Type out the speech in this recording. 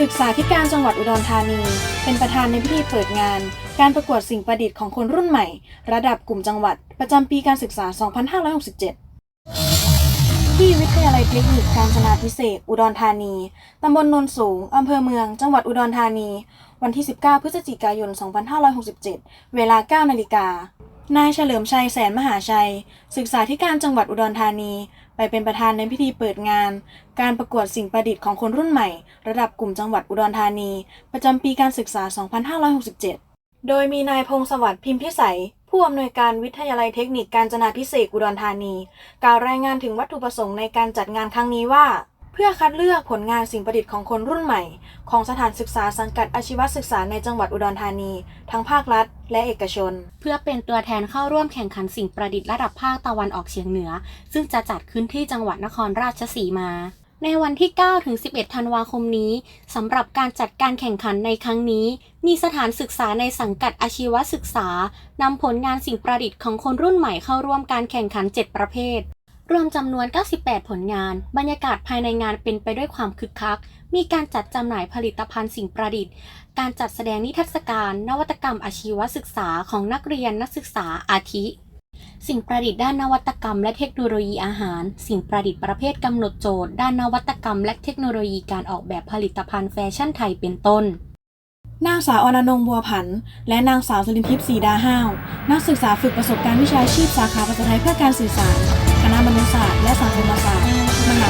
ศึกษาธิการจังหวัดอุดรธานี เป็นประธานในพิธีเปิดงาน การประกวดสิ่งประดิษฐ์ของคนรุ่นใหม่ ระดับกลุ่มจังหวัด ประจำปีการศึกษา 2567 ที่วิทยาลัยเทคนิคการจนาพิเศษ อุดรธานี ตำบลโนนสูง อำเภอเมือง จังหวัดอุดรธานี วันที่ 19 พฤศจิกายน 2567 เวลา 9 นาฬิกา นายเฉลิมชัยแสนมหาชัย ศึกษาธิการจังหวัดอุดรธานี ไปเป็นประธานในพิธีเปิดงาน การประกวดสิ่งประดิษฐ์ของคนรุ่นใหม่ ระดับกลุ่มจังหวัดอุดรธานี ประจำปีการศึกษา 2567 โดยมีนายพงศวัสดิ์พิมพิสัย ผู้อำนวยการวิทยาลัยเทคนิคการจนาพิเศษอุดรธานี กล่าวรายงานถึงวัตถุประสงค์ในการจัดงานครั้งนี้ว่า เพื่อคัดเลือกผลงานสิ่งประดิษฐ์ของคนรุ่นใหม่ ของสถานศึกษาสังกัดอาชีวศึกษาในจังหวัดอุดรธานี ทั้งภาครัฐ และเอกชน เพื่อเป็นตัวแทนเข้าร่วมแข่งขันสิ่งประดิษฐ์ระดับภาคตะวันออกเฉียงเหนือ ซึ่งจะจัดขึ้นที่จังหวัดนครราชสีมา ในวันที่ 9 ถึง 11 ธันวาคมนี้สำหรับการจัดการแข่งขันในครั้งนี้ มีสถานศึกษาในสังกัดอาชีวศึกษานำผลงานสิ่งประดิษฐ์ของคนรุ่นใหม่เข้าร่วมการแข่งขัน 7 ประเภท รวมจำนวน 98 ผลงาน บรรยากาศภายในงานเป็นไปด้วยความคึกคัก มีการจัดจำหน่ายผลิตภัณฑ์สิ่งประดิษฐ์ การจัดแสดงนิทรรศการ นวัตกรรมอาชีวศึกษาของนักเรียนนักศึกษาอาทิ สิ่งประดิษฐ์ด้านนวัตกรรมและเทคโนโลยีอาหาร สิ่งประดิษฐ์ประเภทกำหนดโจทย์ ด้านนวัตกรรม และเทคโนโลยีการออกแบบผลิตภัณฑ์แฟชั่นไทยเป็นต้น นางสาวอนนงบัวผัน และนางสาวสลินทิพย์สีดาห้าว นักศึกษาฝึกประสบการณ์วิชาชีพสาขาภาษาไทยเพื่อการสื่อสาร คณะมนุษยศาสตร์และสังคมศาสตร์ มหาวิทยาลัยราชภัฏอุดรธา